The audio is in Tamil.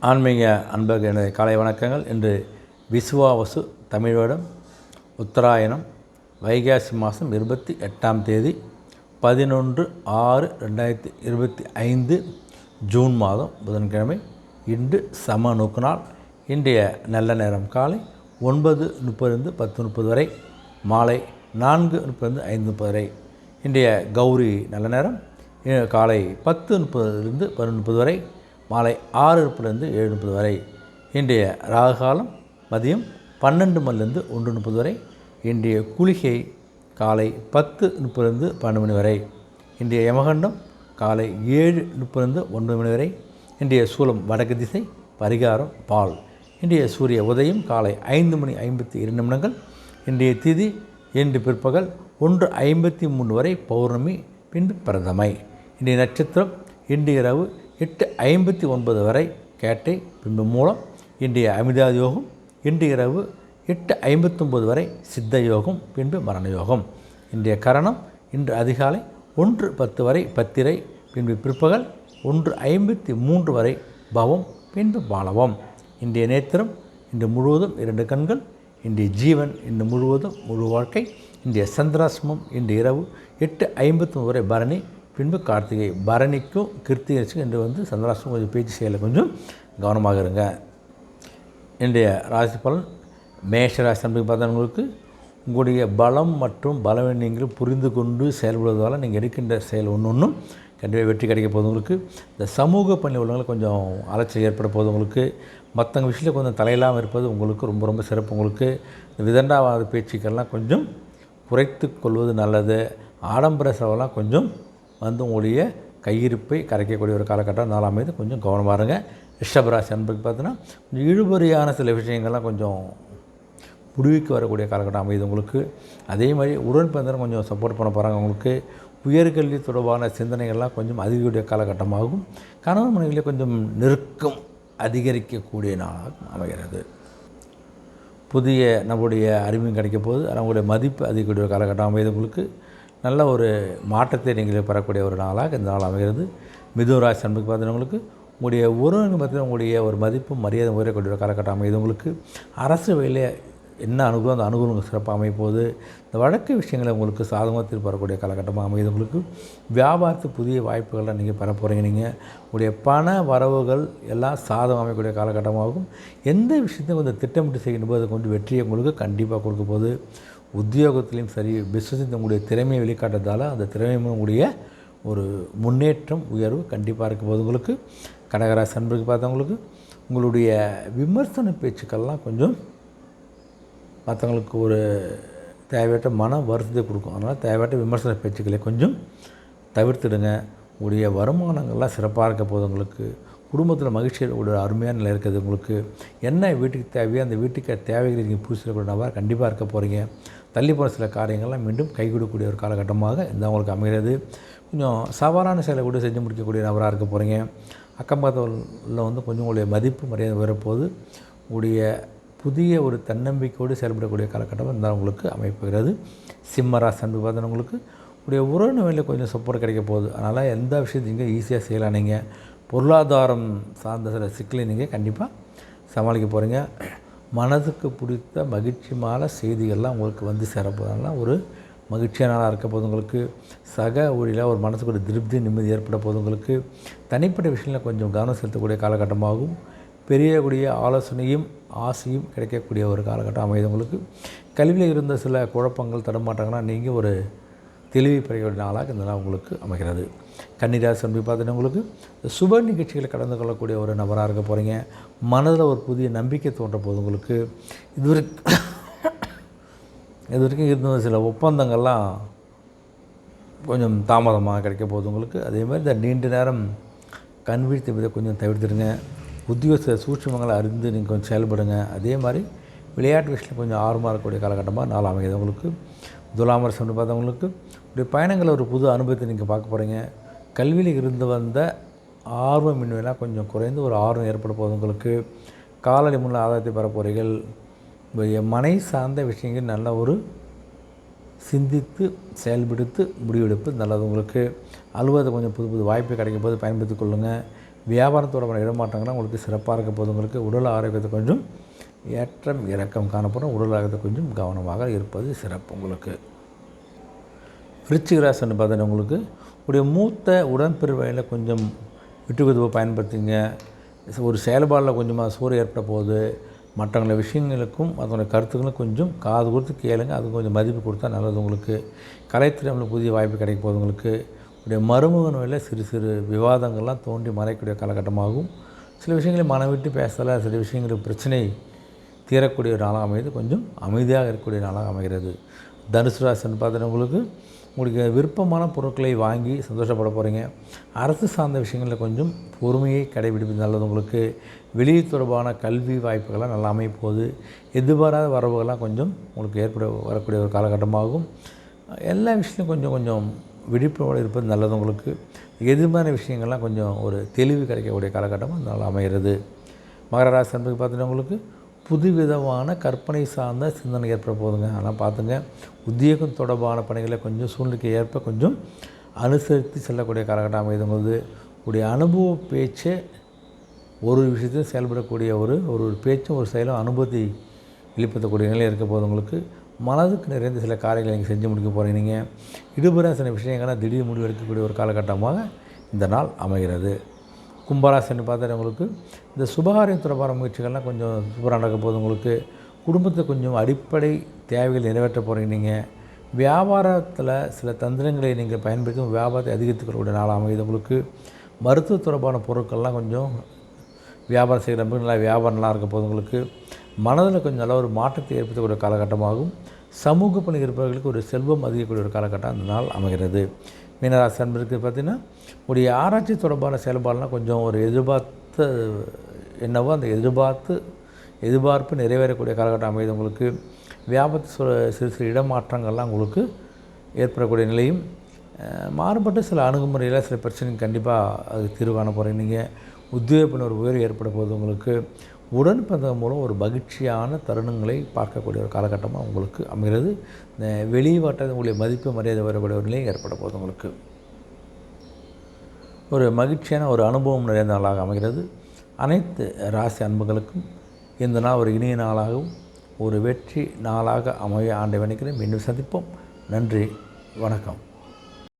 ஆன்மீக அன்பர்கள் எனது காலை வணக்கங்கள். இன்று விசுவாவசு தமிழோடம் உத்தராயணம் வைகாசி மாதம் இருபத்தி எட்டாம் தேதி பதினொன்று ஆறு ரெண்டாயிரத்தி இருபத்தி ஐந்து ஜூன் மாதம் புதன்கிழமை. இன்று சம நோக்கு நாள். இன்றைய நல்ல நேரம் காலை ஒன்பது முப்பதுலேருந்து பத்து முப்பது வரை மாலை நான்கு முப்பதுலேருந்து ஐந்து முப்பது வரை. இன்றைய கௌரி நல்ல நேரம். காலை பத்து முப்பதுலேருந்து பதினொன்று முப்பது வரை. மாலை ஆறு முப்பதுலேருந்து ஏழு முப்பது வரை. இன்றைய ராகு காலம் மதியம் பன்னெண்டு மணிலேருந்து ஒன்று முப்பது வரை. இன்றைய குளிகை காலை பத்து முப்பதுலேருந்து பன்னெண்டு மணி வரை. இன்றைய யமகண்டம் காலை ஏழு முப்பதுலேருந்து ஒன்பது மணி வரை. இன்றைய சூலம் வடக்கு திசை பரிகாரம் பால். இன்றைய சூரிய உதயம் காலை ஐந்து மணி ஐம்பத்தி இரண்டு நிமிடங்கள். இன்றைய திதி இன்று பிற்பகல் ஒன்று ஐம்பத்தி மூணு வரை பௌர்ணமி பின்பு பிரதமை. இன்றைய நட்சத்திரம் இன்று இரவு எட்டு ஐம்பத்தி ஒன்பது வரை கேட்டை பின்பு மூலம் இன்றைய அமிதாத யோகம் இன்று இரவு எட்டு ஐம்பத்தொம்பது வரை சித்த யோகம் பின்பு மரண யோகம் இன்றைய கரணம் இன்று அதிகாலை ஒன்று பத்து வரை பத்திரை பின்பு பிற்பகல் ஒன்று ஐம்பத்தி மூன்று வரை பவம் பின்பு பாலவம். இன்றைய நேத்திரம் இன்று முழுவதும் இரண்டு கண்கள் இன்றைய ஜீவன் இன்று முழுவதும் முழு வாழ்க்கை இன்றைய சந்திராசிரமம் இன்று இரவு எட்டு ஐம்பத்தி வரை பரணி பின்பு கார்த்திகை பரணிக்கும் கிருத்திகைக்கும் என்று வந்து சந்திராசிரமம் கொஞ்சம் பேச்சு செய்யலை கொஞ்சம் கவனமாக இருங்க. இன்றைய ராசி பலன் மேஷராசி நம்பிக்கை பார்த்தவங்களுக்கு உங்களுடைய பலம் மற்றும் பலவீனங்களை புரிந்து கொண்டு செயல்படுவதால் நீங்கள் எடுக்கின்ற செயல் ஒன்று ஒன்றும் கண்டிப்பாக வெற்றி கிடைக்க போதவங்களுக்கு இந்த சமூக பணி உள்ளவங்களை கொஞ்சம் அலைச்சல் ஏற்பட போதவங்களுக்கு மற்றவங்க விஷயத்தில் கொஞ்சம் தலையில்லாமல் இருப்பது உங்களுக்கு ரொம்ப ரொம்ப சிறப்பு உங்களுக்கு. இந்த விதண்டாவாத பேச்சுக்கள்லாம் கொஞ்சம் குறைத்து கொள்வது நல்லது. ஆடம்பர செலவெல்லாம் கொஞ்சம் வந்து உங்களுடைய கையிருப்பை கரைக்கக்கூடிய ஒரு காலகட்டம் நாலாம் அமைந்து கொஞ்சம் கவனமாக இருங்க. ரிஷபராசி அன்புக்கு பார்த்தீங்கன்னா கொஞ்சம் இழுபறியான சில விஷயங்கள்லாம் கொஞ்சம் முடிவுக்கு வரக்கூடிய காலகட்டம் அமையுது உங்களுக்கு. அதே மாதிரி உடன் பிறந்தவங்க கொஞ்சம் சப்போர்ட் பண்ண போகிறாங்க உங்களுக்கு. உயர்கல்வி தொடர்பான சிந்தனைகள்லாம் கொஞ்சம் அதிகக்கூடிய காலகட்டமாகும். கணவன் மனைவியில் கொஞ்சம் நெருக்கம் அதிகரிக்கக்கூடிய நாளாக அமைகிறது. புதிய நம்முடைய அறிவும் கிடைக்க போது அவங்களுடைய மதிப்பு அதிகக்கூடிய காலகட்டம் அமைது உங்களுக்கு. நல்ல ஒரு மாற்றத்தை நீங்கள் பெறக்கூடிய ஒரு நாளாக இந்த நாள் அமைகிறது. மிதுராசி அன்புக்கு பார்த்தீங்கன்னா உங்களுடைய உறவுங்க பார்த்தீங்கன்னா உங்களுடைய ஒரு மதிப்பு மரியாதை உயரக்கூடிய ஒரு காலகட்டம் அமைது உங்களுக்கு. அரசு வேலையை என்ன அனுகூலம் அந்த அனுகூலம் சிறப்பாக அமைப்போது இந்த வழக்கு விஷயங்களை உங்களுக்கு சாதகமாக திருப்பி காலகட்டமாக அமையுது உங்களுக்கு. வியாபாரத்து புதிய வாய்ப்புகள்லாம் நீங்கள் பெற போகிறீங்க நீங்கள் உங்களுடைய பண வரவுகள் எல்லாம் சாதகம் அமையக்கூடிய காலகட்டமாகும். எந்த விஷயத்தையும் கொஞ்சம் திட்டமிட்டு செய்யும் போது அது கொஞ்சம் வெற்றியை உங்களுக்கு கண்டிப்பாக கொடுக்க போகுது. உத்தியோகத்திலையும் சரி பிஸ்னஸில் உங்களுடைய திறமையை வெளிக்காட்டுறதால அந்த திறமையுடைய உங்களுடைய ஒரு முன்னேற்றம் உயர்வு கண்டிப்பாக இருக்க போது உங்களுக்கு. கடகராசி அன்பருக்கு பார்த்தவங்களுக்கு உங்களுடைய விமர்சன பேச்சுக்கள்லாம் கொஞ்சம் மற்றவங்களுக்கு ஒரு தேவையற்ற மன வருத்தத்தை கொடுக்கும். அதனால் தேவையற்ற விமர்சன பேச்சுக்களை கொஞ்சம் தவிர்த்துடுங்க. உங்களுடைய வருமானங்கள்லாம் சிறப்பாக இருக்க போது உங்களுக்கு. குடும்பத்தில் மகிழ்ச்சியில் ஒரு அருமையான நிலை இருக்குது உங்களுக்கு. என்ன வீட்டுக்கு தேவையோ அந்த வீட்டுக்கு தேவைகள் நீங்கள் பூசிடக்கூடிய நபர் கண்டிப்பாக இருக்க போகிறீங்க தள்ளி போன சில காரியங்கள்லாம் மீண்டும் கைகூடக்கூடிய ஒரு காலகட்டமாக இந்த உங்களுக்கு அமைகிறது. கொஞ்சம் சவாலான செயலை கூட செஞ்சு முடிக்கக்கூடிய நபராக இருக்க போகிறீங்க அக்கம் பக்கத்தில் வந்து கொஞ்சம் உங்களுடைய மதிப்பு மரியாதை வரப்போது உங்களுடைய புதிய ஒரு தன்னம்பிக்கையோடு செயல்படக்கூடிய காலகட்டம் இந்த உங்களுக்கு அமைப்புகிறது சிம்மராசி அன்பு பார்த்தவங்களுக்கு உடைய உறவு வேலையில் கொஞ்சம் சப்போர்ட் கிடைக்க போகுது. அதனால் எந்த விஷயத்தையும் நீங்கள் ஈஸியாக செய்யலாம் நீங்கள் பொருளாதாரம் சார்ந்த சில சிக்கலை நீங்கள் கண்டிப்பாக சமாளிக்க போகிறீங்க மனதுக்கு பிடித்த மகிழ்ச்சியான செய்திகள்லாம் உங்களுக்கு வந்து சேரப்போதெல்லாம் ஒரு மகிழ்ச்சியான நாளாக இருக்க போது உங்களுக்கு. சக ஊழியில் ஒரு மனசுக்கு ஒரு திருப்தி நிம்மதி ஏற்பட போது உங்களுக்கு. தனிப்பட்ட விஷயங்களில் கொஞ்சம் கவனம் செலுத்தக்கூடிய காலகட்டமாகும். பெரியக்கூடிய ஆலோசனையும் ஆசையும் கிடைக்கக்கூடிய ஒரு காலகட்டம் அமையுது உங்களுக்கு. கல்வியில் இருந்த சில குழப்பங்கள் தடுமாற்றங்கள்லாம் நீங்கள் ஒரு தெளிவை பெறக்கூடிய நாளாக இந்த நாள் உங்களுக்கு அமைகிறது. கன்னிராசி அன்பு பார்த்தீங்கன்னா உங்களுக்கு சுப நிகழ்ச்சிகளை கலந்து கொள்ளக்கூடிய ஒரு நபராக இருக்க போகிறீங்க மனதில் ஒரு புதிய நம்பிக்கை தோன்ற போது உங்களுக்கு. இதுவரை இது வரைக்கும் இருந்த சில ஒப்பந்தங்கள்லாம் கொஞ்சம் தாமதமாக கிடைக்க போகுது உங்களுக்கு. அதே மாதிரி இந்த நீண்ட நேரம் கண் வீழ்த்தி இதை கொஞ்சம் தவிர்த்துடுங்க. உத்தியோக சூட்சமங்களை அறிந்து நீங்கள் கொஞ்சம் செயல்படுங்க. அதே மாதிரி விளையாட்டு விஷயத்தில் கொஞ்சம் ஆர்வமாக இருக்கக்கூடிய காலகட்டமாக நாள் அமைகிறது உங்களுக்கு. துலாமர் சென்று பார்த்தவங்களுக்கு இப்படி பயணங்களை ஒரு புது அனுபவத்தை நீங்கள் பார்க்க போகிறீங்க கல்வியில் இருந்து வந்த ஆர்வம் இன்மையெல்லாம் கொஞ்சம் குறைந்து ஒரு ஆர்வம் ஏற்பட போகுது உங்களுக்கு. காலடி முன்ன ஆதாயத்தை பெற போகிறீர்கள் மனை சார்ந்த விஷயங்கள் நல்ல ஒரு சிந்தித்து செயல்படுத்து முடிவெடுப்பு நல்லது உங்களுக்கு. அலுவலகத்தை கொஞ்சம் புது புது வாய்ப்பு கிடைக்கும் போது பயன்படுத்திக் கொள்ளுங்கள் வியாபாரம் தொடர்பான இடமாற்றங்கள்லாம் உங்களுக்கு சிறப்பாக இருக்க போது உங்களுக்கு உடல் ஆரோக்கியத்தை கொஞ்சம் ஏற்றம் இறக்கம் காணப்படும். உடல் ஆரோக்கியத்தை கொஞ்சம் கவனமாக இருப்பது சிறப்பு உங்களுக்கு. விருச்சிக பார்த்தீங்கன்னா உங்களுக்கு உடைய மூத்த உடன்பிறவையில் கொஞ்சம் விட்டு பயன்படுத்திங்க. ஒரு செயல்பாடில் கொஞ்சமாக சூறு ஏற்பட போகுது. மற்றவங்கள விஷயங்களுக்கும் அதனுடைய கருத்துக்களும் கொஞ்சம் காது கொடுத்து கேளுங்க. அது கொஞ்சம் மதிப்பு கொடுத்தா நல்லது உங்களுக்கு. கலைத்திறமில் புதிய வாய்ப்பு கிடைக்க போகுது உங்களுக்கு. உடைய மருமகன் வேலை சிறு சிறு விவாதங்கள்லாம் தோண்டி மறைக்கூடிய காலகட்டமாகும். சில விஷயங்களை மனம் விட்டு பேசலை சில விஷயங்களுக்கு பிரச்சனை தீரக்கூடிய ஒரு நாளாக அமைது கொஞ்சம் அமைதியாக இருக்கக்கூடிய நாளாக அமைகிறது. தனுசு ராசின்னு பார்த்தீங்கன்னா உங்களுக்கு விருப்பமான பொருட்களை வாங்கி சந்தோஷப்பட போகிறீங்க அரசு சார்ந்த விஷயங்களில் கொஞ்சம் பொறுமையை கடைபிடிப்பது நல்லது உங்களுக்கு. வெளியே தொடர்பான கல்வி வாய்ப்புகள்லாம் நல்லா அமைய போகுது. எதிர்பாராத வரவுகள்லாம் கொஞ்சம் உங்களுக்கு ஏற்பட வரக்கூடிய ஒரு காலகட்டமாகும். எல்லா விஷயத்தையும் கொஞ்சம் கொஞ்சம் விழிப்புணர்வோடு இருப்பது நல்லது. உங்களுக்கு எதிர்பாரான விஷயங்கள்லாம் கொஞ்சம் ஒரு தெளிவு கிடைக்கக்கூடிய காலகட்டமாக நல்லா அமைகிறது. மகர ராசி என்பது பார்த்தீங்கன்னா உங்களுக்கு புதுவிதமான கற்பனை சார்ந்த சிந்தனை ஏற்பட போகுதுங்க. ஆனால் பார்த்துங்க. உத்தியோகம் தொடர்பான பணிகளை கொஞ்சம் சூழ்நிலைக்கு ஏற்ப கொஞ்சம் அனுசரித்து செல்லக்கூடிய காலகட்டம் அமைதுங்கிறது உடைய அனுபவ பேச்சை ஒரு விஷயத்தையும் செயல்படக்கூடிய ஒரு ஒரு பேச்சும் ஒரு செயலும் அனுபவத்தை வெளிப்படுத்தக்கூடிய நிலை இருக்க போது உங்களுக்கு. மனதுக்கு நிறைந்த சில காரியங்களை நீங்கள் செஞ்சு முடிக்க போகிறீங்க நீங்கள் சில விஷயங்கள்லாம் திடீர் முடிவு எடுக்கக்கூடிய ஒரு காலகட்டமாக இந்த நாள் அமைகிறது. கும்பராசின்னு பார்த்தா உங்களுக்கு இந்த சுபகாரியம் தொடர்பான முயற்சிகள்லாம் கொஞ்சம் சூப்பராக நடக்க போகுது உங்களுக்கு. குடும்பத்தை கொஞ்சம் அடிப்படை தேவைகள் நிறைவேற்ற போகிறீங்க நீங்கள் வியாபாரத்தில் சில தந்திரங்களை நீங்கள் பயன்படுத்தி வியாபாரத்தை அதிகரித்துக்கக்கூடிய நாளாக அமையுது உங்களுக்கு. மருத்துவ தொடர்பான பொருட்கள்லாம் கொஞ்சம் வியாபாரம் செய்கிற நல்லா வியாபாரம் நல்லா இருக்க போது உங்களுக்கு. மனதில் கொஞ்சம் நல்ல ஒரு மாற்றத்தை ஏற்படுத்தக்கூடிய காலகட்டமாகும். சமூக பணி இருப்பவர்களுக்கு ஒரு செல்வம் அதிகக்கூடிய ஒரு காலகட்டம் அந்த நாள் அமைகிறது. மீனராசி அன்பருக்கு பார்த்திங்கன்னா உடைய ஆராய்ச்சி தொடர்பான செயல்பாடுலாம் கொஞ்சம் ஒரு எதிர்பார்த்த என்னவோ அந்த எதிர்பார்த்து எதிர்பார்ப்பு நிறைவேறக்கூடிய காலகட்டம் அமைது உங்களுக்கு. வியாபத்து சிறு சிறு இடமாற்றங்கள்லாம் உங்களுக்கு ஏற்படக்கூடிய நிலையும் மாறுபட்ட சில அணுகுமுறையில் சில பிரச்சனைகள் கண்டிப்பாக அது தீர்வு காண போகிறீங்க நீங்கள் உத்தியோகப்பின் ஒரு உயர்வு ஏற்பட போகுது உங்களுக்கு. உடன் பிறந்ததன் மூலம் ஒரு மகிழ்ச்சியான தருணங்களை பார்க்கக்கூடிய ஒரு காலகட்டமாக உங்களுக்கு அமைகிறது. வெளிவாட்டது உங்களுடைய மதிப்பு மரியாதை வரக்கூடிய ஒரு நிலை ஏற்பட போகுது உங்களுக்கு. ஒரு மகிழ்ச்சியான ஒரு அனுபவம் நிறைந்த நாளாக அமைகிறது. அனைத்து ராசி அன்புகளுக்கும் இந்த நாள் ஒரு இனிய நாளாகவும் ஒரு வெற்றி நாளாக அமைய ஆண்டை வணிக்கிறேன் மீண்டும் சந்திப்போம். நன்றி வணக்கம்.